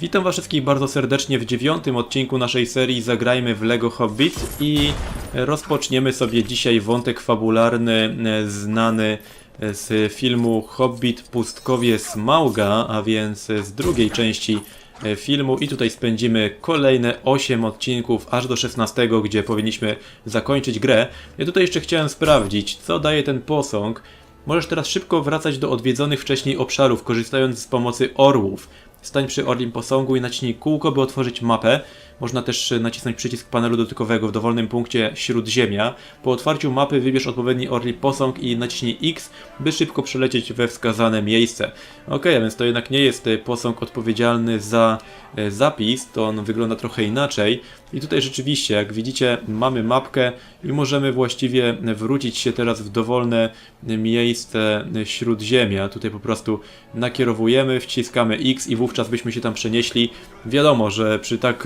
Witam was wszystkich bardzo serdecznie w dziewiątym odcinku naszej serii Zagrajmy w LEGO Hobbit i rozpoczniemy sobie dzisiaj wątek fabularny e, znany z filmu Hobbit Pustkowie Smauga, a więc z drugiej części e, filmu i tutaj spędzimy kolejne 8 odcinków aż do 16, gdzie powinniśmy zakończyć grę. Ja tutaj jeszcze chciałem sprawdzić, co daje ten posąg. Możesz teraz szybko wracać do odwiedzonych wcześniej obszarów, korzystając z pomocy orłów. Stań przy orlim posągu i naciśnij kółko, by otworzyć mapę. Można też e, nacisnąć przycisk panelu dotykowego w dowolnym punkcie Śródziemia. Po otwarciu mapy wybierz odpowiedni orli posąg i naciśnij X, by szybko przelecieć we wskazane miejsce. Ok, a więc to jednak nie jest e, posąg odpowiedzialny za e, zapis, to on wygląda trochę inaczej. I tutaj rzeczywiście, jak widzicie, mamy mapkę i możemy właściwie wrócić się teraz w dowolne miejsce Śródziemia. Tutaj po prostu nakierowujemy, wciskamy X i wówczas byśmy się tam przenieśli. Wiadomo, że przy tak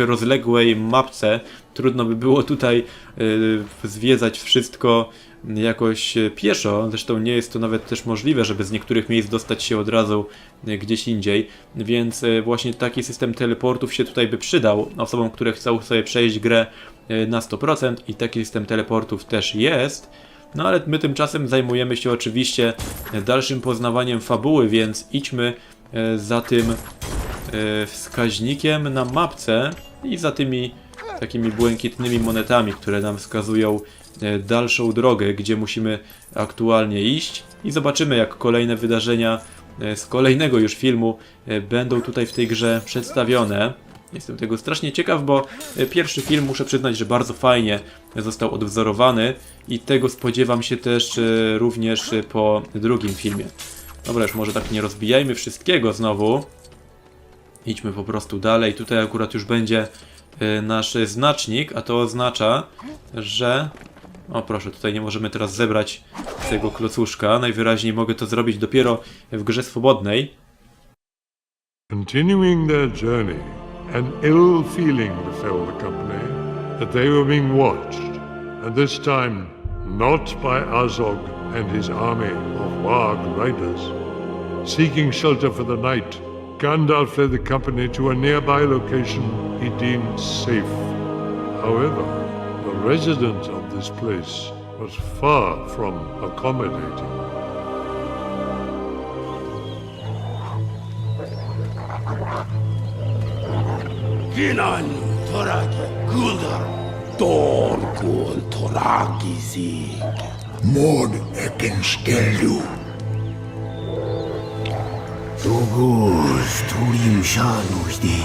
mapce trudno by było tutaj y, zwiedzać wszystko jakoś e, pieszo, zresztą nie jest to nawet też możliwe, żeby z niektórych miejsc dostać się od razu e, gdzieś indziej, więc właśnie taki system teleportów się tutaj by przydał osobom, które chcą sobie przejść grę na 100% i taki system teleportów też jest. No ale my tymczasem zajmujemy się oczywiście dalszym poznawaniem fabuły, więc idźmy za tym wskaźnikiem na mapce i za tymi takimi błękitnymi monetami, które nam wskazują e, dalszą drogę, gdzie musimy aktualnie iść i zobaczymy jak kolejne wydarzenia e, z kolejnego już filmu e, będą tutaj w tej grze przedstawione. Jestem tego strasznie ciekaw, bo pierwszy film muszę przyznać, że bardzo fajnie został odwzorowany i tego spodziewam się też również po drugim filmie. Dobra, już może tak nie rozbijajmy wszystkiego znowu. Idźmy po prostu dalej. Tutaj akurat już będzie y, nasz znacznik, a to oznacza, że... O proszę, tutaj nie możemy teraz zebrać tego klocuszka. Najwyraźniej mogę to zrobić dopiero w grze swobodnej. Continuing their journey, an ill feeling befell the company that they were being watched, and this time not by Azog and his army of Warg riders. Seeking shelter for the night, Gandalf led the company to a nearby location he deemed safe. However, the residents of this place was far from accommodating. Kinan toraki guldar Dorkul toraki sig Mod eken skellu Tugus tulim shanus di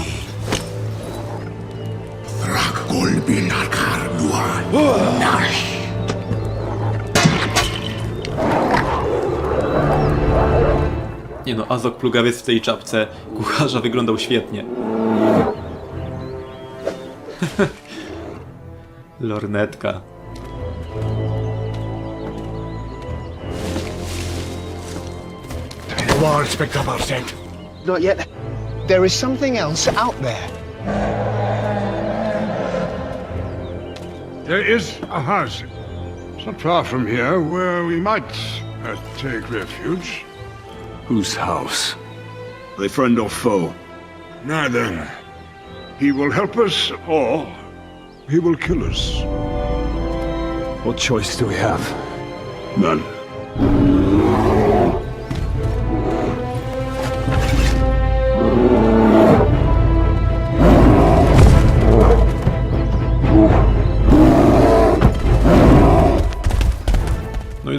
Rakol binakar duan Nash Nie no, Azok Plugawiec w tej czapce kucharza wyglądał świetnie. Lornetka. War Spectre sent Not yet. There is something else out there. There is a house, not far from here, where we might uh, take refuge. Whose house? Thy friend or foe? Neither. He will help us, or he will kill us. What choice do we have? None.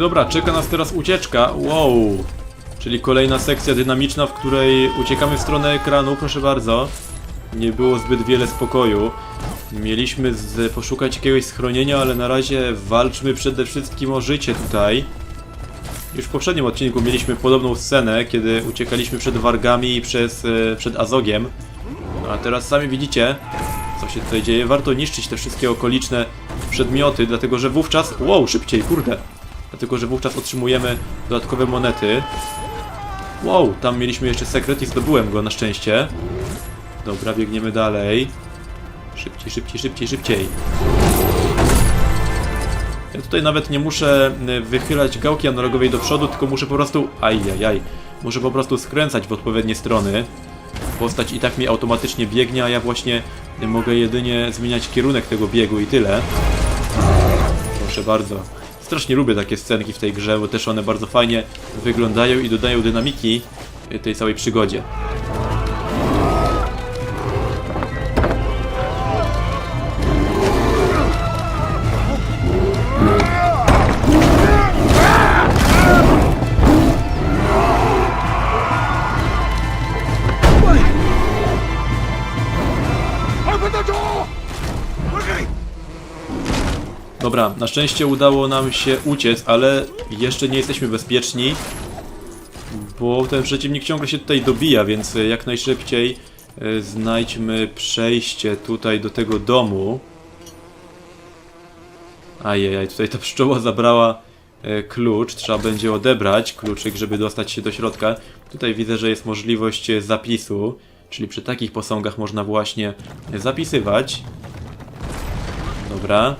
Dobra, czeka nas teraz ucieczka. Wow. Czyli kolejna sekcja dynamiczna, w której uciekamy w stronę ekranu, proszę bardzo. Nie było zbyt wiele spokoju. Mieliśmy z, poszukać jakiegoś schronienia, ale na razie walczmy przede wszystkim o życie tutaj. Już w poprzednim odcinku mieliśmy podobną scenę, kiedy uciekaliśmy przed wargami i przez, e, przed Azogiem. No a teraz sami widzicie, co się tutaj dzieje. Warto niszczyć te wszystkie okoliczne przedmioty, dlatego że wówczas... Wow, szybciej, kurde! Dlatego, że wówczas otrzymujemy dodatkowe monety. Wow, tam mieliśmy jeszcze sekret i zdobyłem go na szczęście. Dobra, biegniemy dalej. Szybciej, szybciej, szybciej, szybciej. Ja tutaj nawet nie muszę y, wychylać gałki analogowej do przodu, tylko muszę po prostu... Ajajaj. Muszę po prostu skręcać w odpowiednie strony. postać i tak mi automatycznie biegnie, a ja właśnie mogę jedynie zmieniać kierunek tego biegu i tyle. Proszę bardzo. Strasznie lubię takie scenki w tej grze, bo też one bardzo fajnie wyglądają i dodają dynamiki tej całej przygodzie. Dobra, na szczęście udało nam się uciec, ale jeszcze nie jesteśmy bezpieczni, bo ten przeciwnik ciągle się tutaj dobija, więc jak najszybciej e, znajdźmy przejście tutaj do tego domu. Ajajaj, tutaj ta pszczoła zabrała e, klucz, trzeba będzie odebrać kluczyk, żeby dostać się do środka. Tutaj widzę, że jest możliwość e, zapisu, czyli przy takich posągach można właśnie zapisywać. Dobra.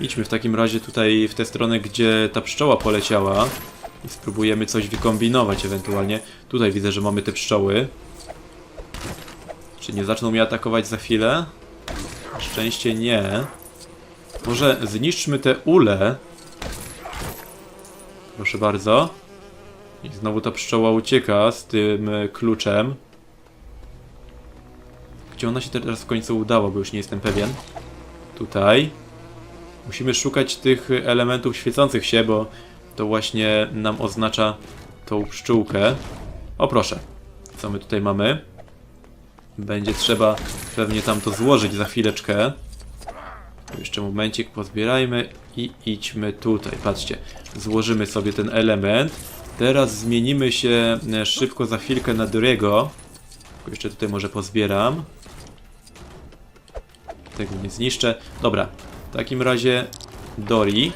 Idźmy w takim razie tutaj w tę stronę, gdzie ta pszczoła poleciała i spróbujemy coś wykombinować ewentualnie. Tutaj widzę, że mamy te pszczoły. Czy nie zaczną mnie atakować za chwilę? Szczęście nie. Może zniszczmy te ule. Proszę bardzo. I znowu ta pszczoła ucieka z tym kluczem. Gdzie ona się teraz w końcu udała, bo już nie jestem pewien. Tutaj. Musimy szukać tych elementów świecących się, bo to właśnie nam oznacza tą pszczółkę. O proszę, co my tutaj mamy? Będzie trzeba pewnie tam to złożyć za chwileczkę. Jeszcze momencik, pozbierajmy i idźmy tutaj. Patrzcie, złożymy sobie ten element. Teraz zmienimy się e, szybko za chwilkę na Doriego. Tylko Jeszcze tutaj może pozbieram. Tego nie zniszczę. Dobra, w takim razie Dori.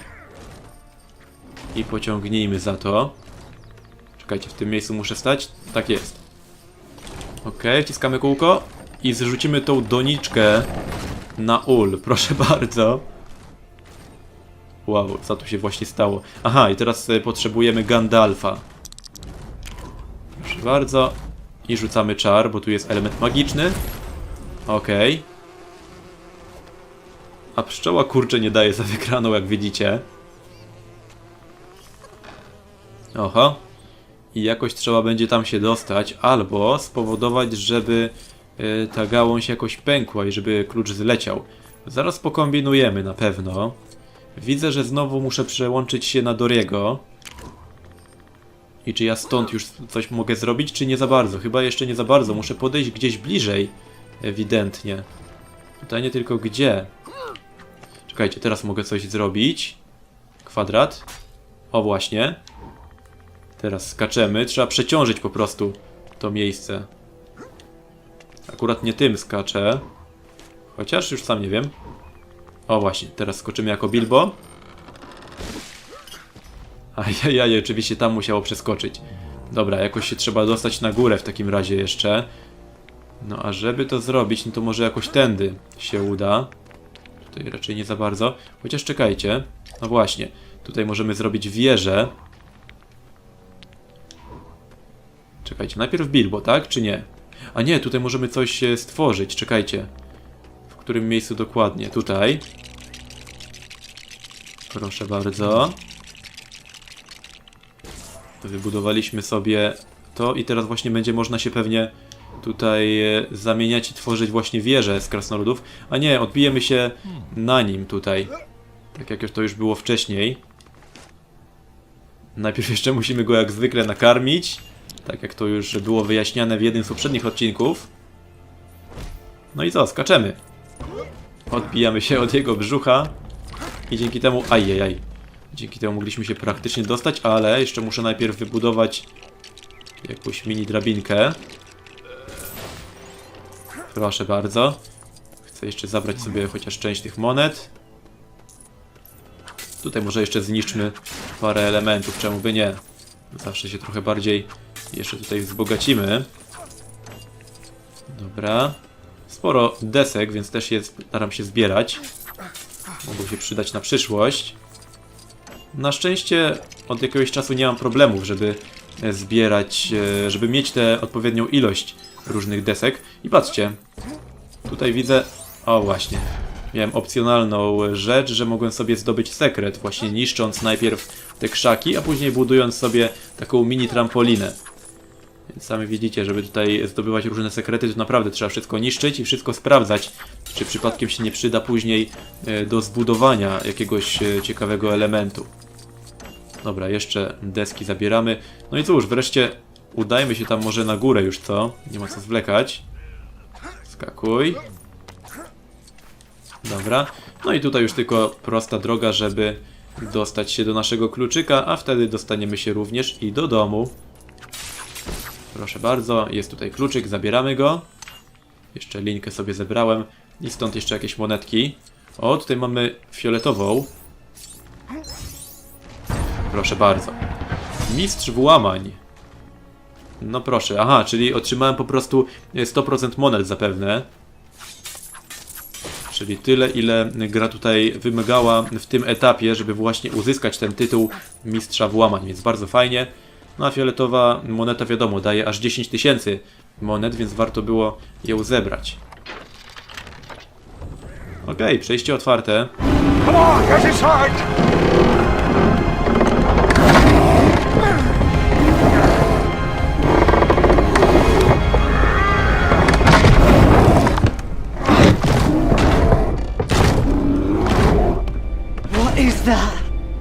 I pociągnijmy za to. Czekajcie, w tym miejscu muszę stać? Tak jest. Ok, wciskamy kółko i zrzucimy tą doniczkę na ul. Proszę bardzo. Wow, co tu się właśnie stało? Aha, i teraz e, potrzebujemy Gandalfa. Proszę bardzo. I rzucamy czar, bo tu jest element magiczny. Okej. A pszczoła kurczę nie daje za wygraną, jak widzicie. Oho. I jakoś trzeba będzie tam się dostać, albo spowodować, żeby y, ta gałąź jakoś pękła i żeby klucz zleciał. Zaraz pokombinujemy na pewno. Widzę, że znowu muszę przełączyć się na Doriego. I czy ja stąd już coś mogę zrobić, czy nie za bardzo? Chyba jeszcze nie za bardzo. Muszę podejść gdzieś bliżej. Ewidentnie. Pytanie tylko gdzie. Czekajcie, teraz mogę coś zrobić. Kwadrat. O właśnie. Teraz skaczemy. Trzeba przeciążyć po prostu to miejsce. Akurat nie tym skaczę. Chociaż już sam nie wiem. O właśnie, teraz skoczymy jako Bilbo. Ajajaj, oczywiście tam musiało przeskoczyć. Dobra, jakoś się trzeba dostać na górę w takim razie jeszcze. No a żeby to zrobić, no to może jakoś tędy się uda. Tutaj raczej nie za bardzo. Chociaż czekajcie. No właśnie. Tutaj możemy zrobić wieżę. Czekajcie, najpierw Bilbo, tak? Czy nie? A nie, tutaj możemy coś e, stworzyć. Czekajcie. W którym miejscu dokładnie? Tutaj. Proszę bardzo. Wybudowaliśmy sobie to i teraz właśnie będzie można się pewnie tutaj e, zamieniać i tworzyć właśnie wieże z krasnoludów. A nie, odbijemy się na nim tutaj. Tak jak to już było wcześniej. Najpierw jeszcze musimy go jak zwykle nakarmić. Tak jak to już było wyjaśniane w jednym z poprzednich odcinków. No i co, skaczemy. Odbijamy się od jego brzucha. I dzięki temu... Ajajaj. Dzięki temu mogliśmy się praktycznie dostać, ale jeszcze muszę najpierw wybudować jakąś mini drabinkę. Proszę bardzo. Chcę jeszcze zabrać sobie chociaż część tych monet. Tutaj może jeszcze zniszczmy parę elementów, czemu by nie. Zawsze się trochę bardziej jeszcze tutaj wzbogacimy. Dobra. Sporo desek, więc też je staram się zbierać. Mogą się przydać na przyszłość. Na szczęście od jakiegoś czasu nie mam problemów, żeby zbierać, e, żeby mieć tę odpowiednią ilość różnych desek. I patrzcie, tutaj widzę... O właśnie, miałem opcjonalną rzecz, że mogłem sobie zdobyć sekret, właśnie niszcząc najpierw te krzaki, a później budując sobie taką mini trampolinę. Więc sami widzicie, żeby tutaj zdobywać różne sekrety, to naprawdę trzeba wszystko niszczyć i wszystko sprawdzać, czy przypadkiem się nie przyda później e, do zbudowania jakiegoś e, ciekawego elementu. Dobra, jeszcze deski zabieramy. No i cóż, wreszcie udajmy się tam może na górę już, co? Nie ma co zwlekać. Skakuj. Dobra. No i tutaj już tylko prosta droga, żeby dostać się do naszego kluczyka, a wtedy dostaniemy się również i do domu. Proszę bardzo, jest tutaj kluczyk, zabieramy go. Jeszcze linkę sobie zebrałem. I stąd jeszcze jakieś monetki. O, tutaj mamy fioletową. Proszę bardzo. Mistrz włamań. No proszę, aha, czyli otrzymałem po prostu e, 100% monet zapewne. Czyli tyle, ile gra tutaj wymagała w tym etapie, żeby właśnie uzyskać ten tytuł Mistrza Włamań, więc bardzo fajnie. No a fioletowa moneta wiadomo, daje aż 10 tysięcy monet, więc warto było ją zebrać. Okej, przejście otwarte. Come on,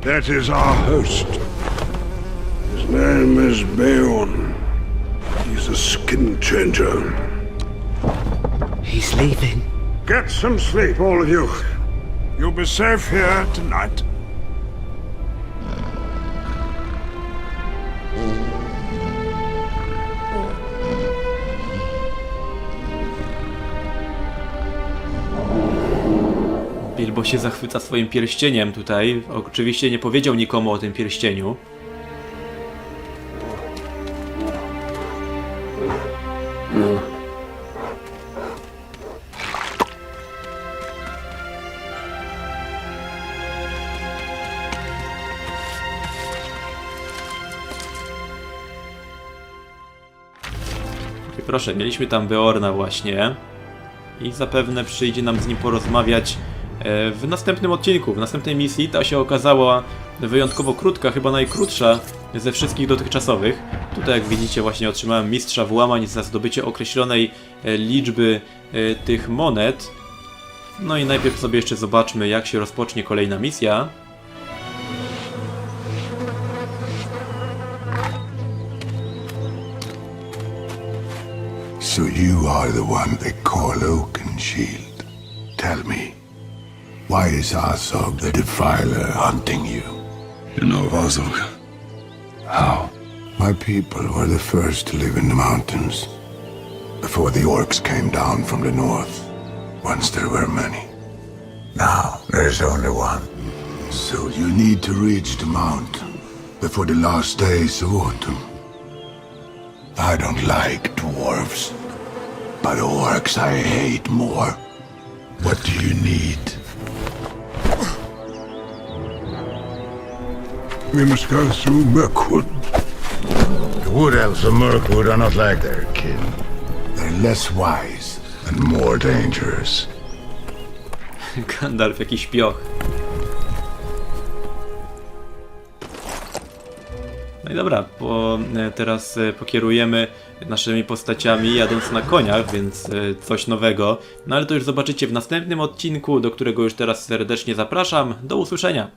that? Is our host. His name is Beorn. He's a skin changer. He's leaving. Get some sleep, all of you. You'll be safe here tonight. Się zachwyca swoim pierścieniem tutaj. Oczywiście nie powiedział nikomu o tym pierścieniu. Proszę, mieliśmy tam Beorna właśnie. I zapewne przyjdzie nam z nim porozmawiać w następnym odcinku, w następnej misji. Ta się okazała wyjątkowo krótka, chyba najkrótsza ze wszystkich dotychczasowych. Tutaj jak widzicie właśnie otrzymałem mistrza włamań za zdobycie określonej e, liczby e, tych monet. No i najpierw sobie jeszcze zobaczmy jak się rozpocznie kolejna misja. So you are the one they call Oaken Shield. Tell me, why is Azog the Defiler hunting you? You know of Azog? How? My people were the first to live in the mountains. Before the orcs came down from the north. Once there were many. Now there's only one. So you need to reach the mountain before the last days of autumn. I don't like dwarves, but orcs I hate more. What do you need? We must go through Mirkwood. The wood elves of Mirkwood are not like their kin. They're less wise and more dangerous. Gandalf jakiś pioch. No i dobra, bo e, teraz e, pokierujemy naszymi postaciami jadąc na koniach, więc e, coś nowego. No ale to już zobaczycie w następnym odcinku, do którego już teraz serdecznie zapraszam. Do usłyszenia!